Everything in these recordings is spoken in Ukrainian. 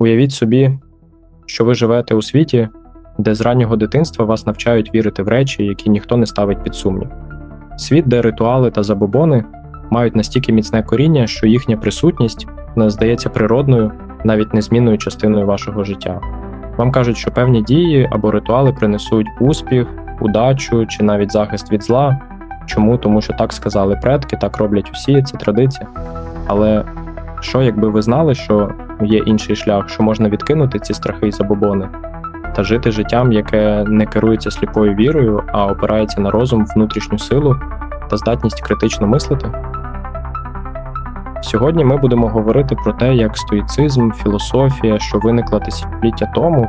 Уявіть собі, що ви живете у світі, де з раннього дитинства вас навчають вірити в речі, які ніхто не ставить під сумнів. Світ, де ритуали та забобони мають настільки міцне коріння, що їхня присутність не здається природною, навіть незмінною частиною вашого життя. Вам кажуть, що певні дії або ритуали принесуть успіх, удачу чи навіть захист від зла. Чому? Тому що так сказали предки, так роблять усі, це традиція. Але що, якби ви знали, що є інший шлях, що можна відкинути ці страхи і забобони та жити життям, яке не керується сліпою вірою, а опирається на розум, внутрішню силу та здатність критично мислити? Сьогодні ми будемо говорити про те, як стоїцизм, філософія, що виникла тисячоліття тому,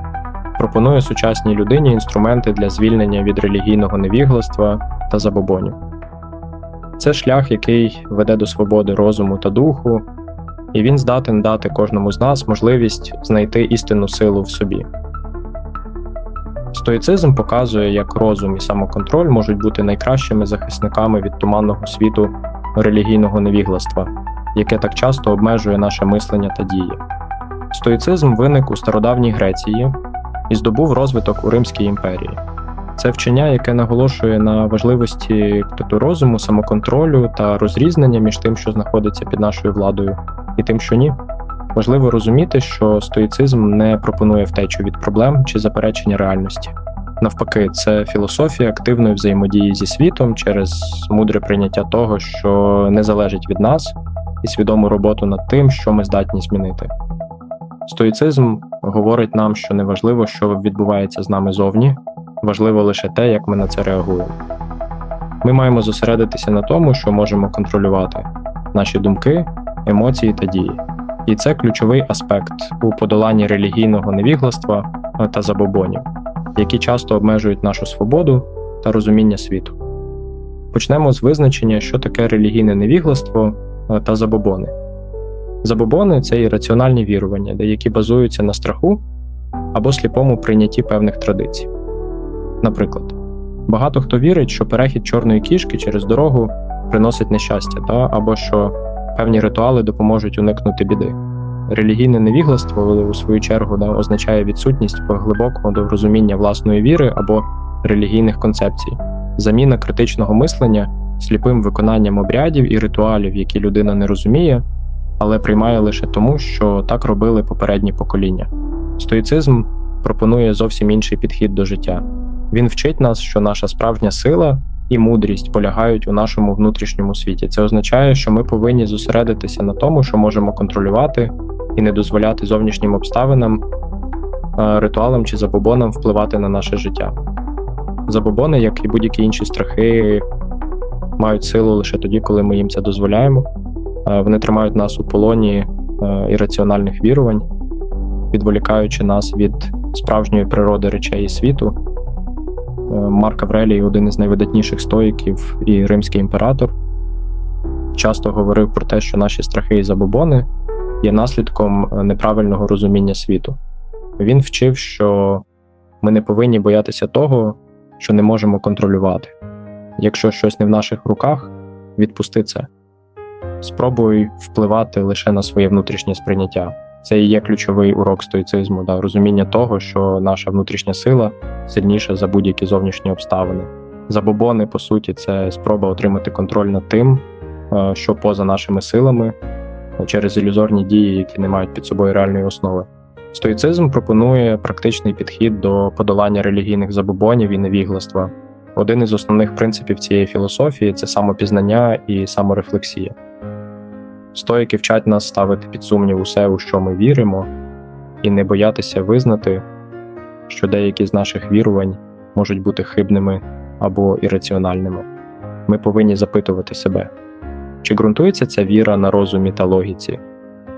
пропонує сучасній людині інструменти для звільнення від релігійного невігластва та забобонів. Це шлях, який веде до свободи розуму та духу, і він здатен дати кожному з нас можливість знайти істинну силу в собі. Стоїцизм показує, як розум і самоконтроль можуть бути найкращими захисниками від туманного світу релігійного невігластва, яке так часто обмежує наше мислення та дії. Стоїцизм виник у стародавній Греції і здобув розвиток у Римській імперії. Це вчення, яке наголошує на важливості розуму, самоконтролю та розрізнення між тим, що знаходиться під нашою владою, і тим, що ні. Важливо розуміти, що стоїцизм не пропонує втечу від проблем чи заперечення реальності. Навпаки, це філософія активної взаємодії зі світом через мудре прийняття того, що не залежить від нас, і свідому роботу над тим, що ми здатні змінити. Стоїцизм говорить нам, що неважливо, що відбувається з нами зовні, важливо лише те, як ми на це реагуємо. Ми маємо зосередитися на тому, що можемо контролювати наші думки, емоції та дії. І це ключовий аспект у подоланні релігійного невігластва та забобонів, які часто обмежують нашу свободу та розуміння світу. Почнемо з визначення, що таке релігійне невігластво та забобони. Забобони це ірраціональні вірування, які базуються на страху або сліпому прийнятті певних традицій. Наприклад, багато хто вірить, що перехід чорної кішки через дорогу приносить нещастя, та, або що певні ритуали допоможуть уникнути біди. Релігійне невігластво, у свою чергу, да, означає відсутність глибокого розуміння власної віри або релігійних концепцій, заміна критичного мислення сліпим виконанням обрядів і ритуалів, які людина не розуміє, але приймає лише тому, що так робили попередні покоління. Стоїцизм пропонує зовсім інший підхід до життя. Він вчить нас, що наша справжня сила і мудрість полягають у нашому внутрішньому світі. Це означає, що ми повинні зосередитися на тому, що можемо контролювати і не дозволяти зовнішнім обставинам, ритуалам чи забобонам впливати на наше життя. Забобони, як і будь-які інші страхи, мають силу лише тоді, коли ми їм це дозволяємо. Вони тримають нас у полоні ірраціональних вірувань, відволікаючи нас від справжньої природи речей і світу. Марк Аврелій, один із найвидатніших стоїків і римський імператор, часто говорив про те, що наші страхи і забобони є наслідком неправильного розуміння світу. Він вчив, що ми не повинні боятися того, що не можемо контролювати. Якщо щось не в наших руках, відпусти це. Спробуй впливати лише на своє внутрішнє сприйняття. Це і є ключовий урок стоїцизму, да, розуміння того, що наша внутрішня сила сильніша за будь-які зовнішні обставини. Забобони, по суті, це спроба отримати контроль над тим, що поза нашими силами через ілюзорні дії, які не мають під собою реальної основи. Стоїцизм пропонує практичний підхід до подолання релігійних забобонів і невігластва. Один із основних принципів цієї філософії це самопізнання і саморефлексія. Стоїки вчать нас ставити під сумнів усе, у що ми віримо, і не боятися визнати, що деякі з наших вірувань можуть бути хибними або ірраціональними. Ми повинні запитувати себе, чи ґрунтується ця віра на розумі та логіці,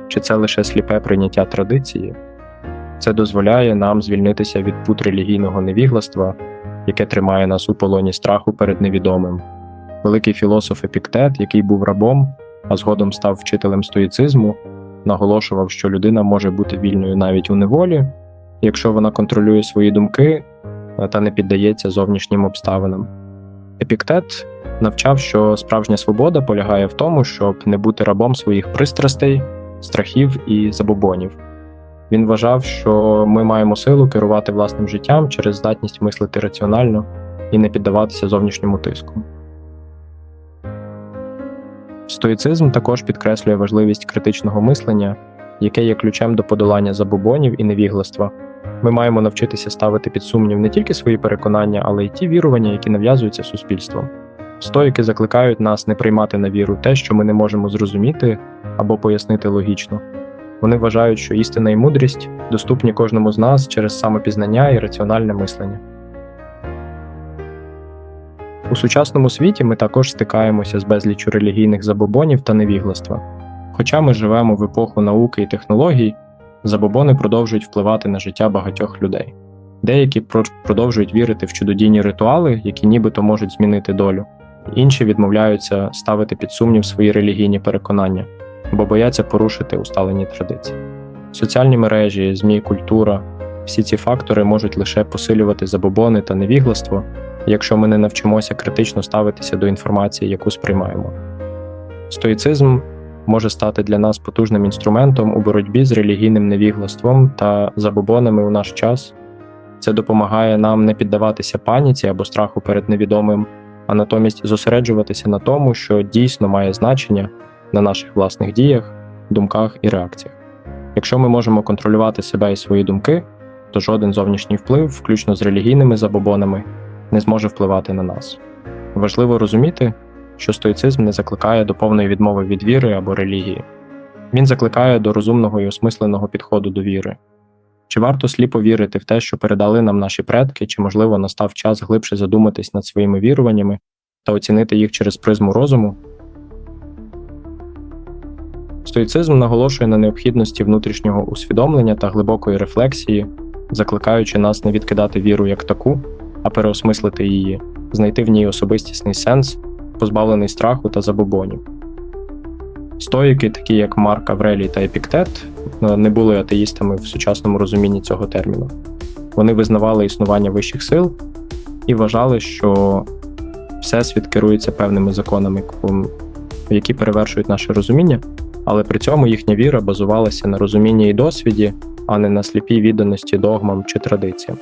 чи це лише сліпе прийняття традиції? Це дозволяє нам звільнитися від пут релігійного невігластва, яке тримає нас у полоні страху перед невідомим. Великий філософ Епіктет, який був рабом, а згодом став вчителем стоїцизму, наголошував, що людина може бути вільною навіть у неволі, якщо вона контролює свої думки та не піддається зовнішнім обставинам. Епіктет навчав, що справжня свобода полягає в тому, щоб не бути рабом своїх пристрастей, страхів і забобонів. Він вважав, що ми маємо силу керувати власним життям через здатність мислити раціонально і не піддаватися зовнішньому тиску. Стоїцизм також підкреслює важливість критичного мислення, яке є ключем до подолання забобонів і невігластва. Ми маємо навчитися ставити під сумнів не тільки свої переконання, але й ті вірування, які нав'язуються суспільством. Стоїки закликають нас не приймати на віру те, що ми не можемо зрозуміти або пояснити логічно. Вони вважають, що істина і мудрість доступні кожному з нас через самопізнання і раціональне мислення. У сучасному світі ми також стикаємося з безліччю релігійних забобонів та невігластва. Хоча ми живемо в епоху науки і технологій, забобони продовжують впливати на життя багатьох людей. Деякі продовжують вірити в чудодійні ритуали, які нібито можуть змінити долю, інші відмовляються ставити під сумнів свої релігійні переконання, бо бояться порушити усталені традиції. Соціальні мережі, ЗМІ, культура всі ці фактори можуть лише посилювати забобони та невігластво, якщо ми не навчимося критично ставитися до інформації, яку сприймаємо. Стоїцизм може стати для нас потужним інструментом у боротьбі з релігійним невіглаством та забобонами у наш час. Це допомагає нам не піддаватися паніці або страху перед невідомим, а натомість зосереджуватися на тому, що дійсно має значення на наших власних діях, думках і реакціях. Якщо ми можемо контролювати себе і свої думки, то жоден зовнішній вплив, включно з релігійними забобонами, не зможе впливати на нас. Важливо розуміти, що стоїцизм не закликає до повної відмови від віри або релігії, він закликає до розумного і осмисленого підходу до віри. Чи варто сліпо вірити в те, що передали нам наші предки, чи, можливо, настав час глибше задуматись над своїми віруваннями та оцінити їх через призму розуму? Стоїцизм наголошує на необхідності внутрішнього усвідомлення та глибокої рефлексії, закликаючи нас не відкидати віру як таку, а переосмислити її, знайти в ній особистісний сенс, позбавлений страху та забобонів. Стоїки, такі як Марк Аврелій та Епіктет, не були атеїстами в сучасному розумінні цього терміну. Вони визнавали існування вищих сил і вважали, що всесвіт керується певними законами, які перевершують наше розуміння, але при цьому їхня віра базувалася на розумінні і досвіді, а не на сліпій відданості догмам чи традиціям.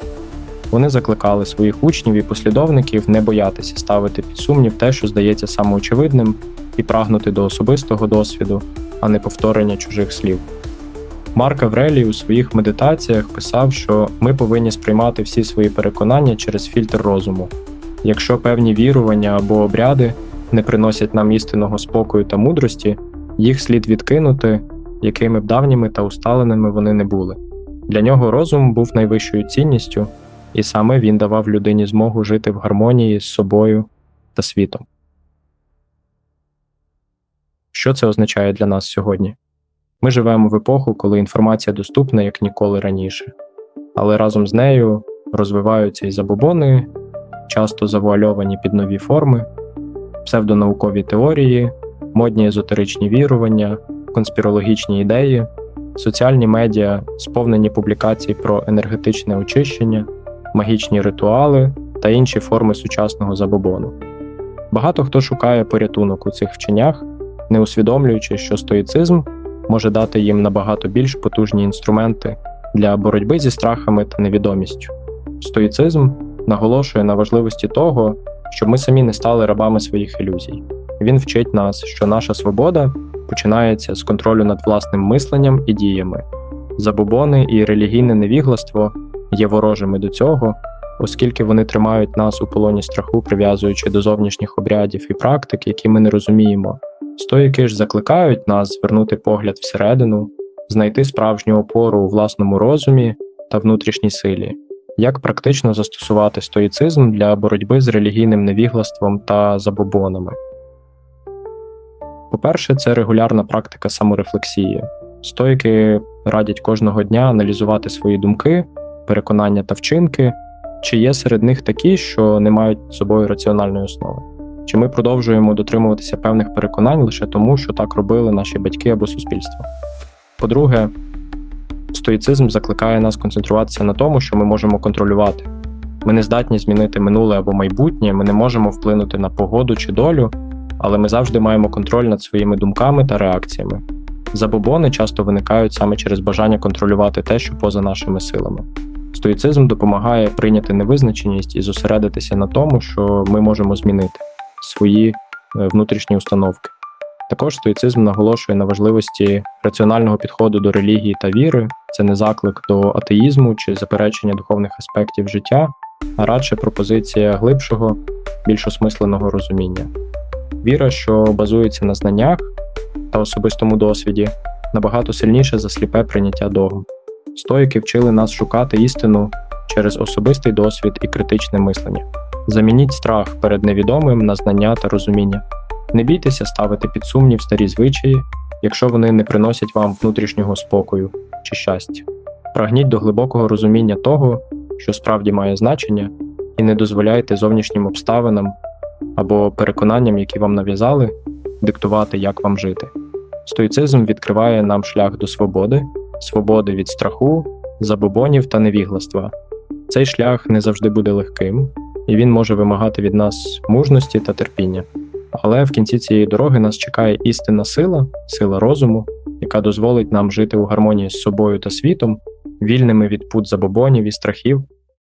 Вони закликали своїх учнів і послідовників не боятися ставити під сумнів те, що здається самоочевидним, і прагнути до особистого досвіду, а не повторення чужих слів. Марк Аврелій у своїх медитаціях писав, що ми повинні сприймати всі свої переконання через фільтр розуму. Якщо певні вірування або обряди не приносять нам істинного спокою та мудрості, їх слід відкинути, якими б давніми та усталеними вони не були. Для нього розум був найвищою цінністю, і саме він давав людині змогу жити в гармонії з собою та світом. Що це означає для нас сьогодні? Ми живемо в епоху, коли інформація доступна як ніколи раніше, але разом з нею розвиваються і забобони, часто завуальовані під нові форми, псевдонаукові теорії, модні езотеричні вірування, конспірологічні ідеї, соціальні медіа, сповнені публікацій про енергетичне очищення, магічні ритуали та інші форми сучасного забобону. Багато хто шукає порятунок у цих вченнях, не усвідомлюючи, що стоїцизм може дати їм набагато більш потужні інструменти для боротьби зі страхами та невідомістю. Стоїцизм наголошує на важливості того, щоб ми самі не стали рабами своїх ілюзій. Він вчить нас, що наша свобода починається з контролю над власним мисленням і діями. Забобони і релігійне невігластво є ворожими до цього, оскільки вони тримають нас у полоні страху, прив'язуючи до зовнішніх обрядів і практик, які ми не розуміємо. Стоїки ж закликають нас звернути погляд всередину, знайти справжню опору у власному розумі та внутрішній силі, як практично застосувати стоїцизм для боротьби з релігійним невіглаством та забобонами. По-перше, це регулярна практика саморефлексії. Стоїки радять кожного дня аналізувати свої думки, переконання та вчинки, чи є серед них такі, що не мають собою раціональної основи. Чи ми продовжуємо дотримуватися певних переконань лише тому, що так робили наші батьки або суспільство? По-друге, стоїцизм закликає нас концентруватися на тому, що ми можемо контролювати. Ми не здатні змінити минуле або майбутнє, ми не можемо вплинути на погоду чи долю, але ми завжди маємо контроль над своїми думками та реакціями. Забобони часто виникають саме через бажання контролювати те, що поза нашими силами. Стоїцизм допомагає прийняти невизначеність і зосередитися на тому, що ми можемо змінити свої е, внутрішні установки. Також стоїцизм наголошує на важливості раціонального підходу до релігії та віри. Це не заклик до атеїзму чи заперечення духовних аспектів життя, а радше пропозиція глибшого, більш осмисленого розуміння. Віра, що базується на знаннях та особистому досвіді, набагато сильніше за сліпе прийняття догм. Стоїки вчили нас шукати істину через особистий досвід і критичне мислення. Замініть страх перед невідомим на знання та розуміння. Не бійтеся ставити під сумнів старі звичаї, якщо вони не приносять вам внутрішнього спокою чи щастя. Прагніть до глибокого розуміння того, що справді має значення, і не дозволяйте зовнішнім обставинам або переконанням, які вам нав'язали, диктувати, як вам жити. Стоїцизм відкриває нам шлях до свободи, свободи від страху, забобонів та невігластва. Цей шлях не завжди буде легким, і він може вимагати від нас мужності та терпіння. Але в кінці цієї дороги нас чекає істинна сила, сила розуму, яка дозволить нам жити у гармонії з собою та світом, вільними від пут забобонів і страхів,